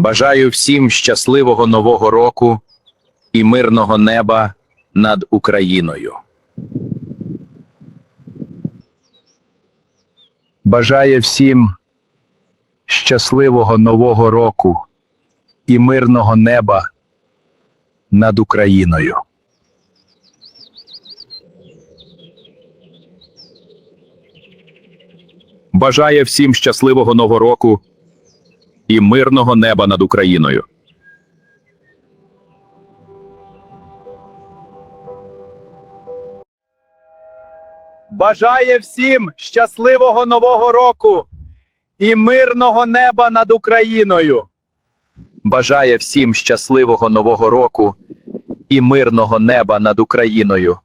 Бажаю всім щасливого нового року і мирного неба над Україною. Бажає всім щасливого нового року і мирного неба над Україною. Бажає всім щасливого нового року і мирного неба над Україною. Бажає всім щасливого нового року і мирного неба над Україною. Бажає всім щасливого нового року і мирного неба над Україною.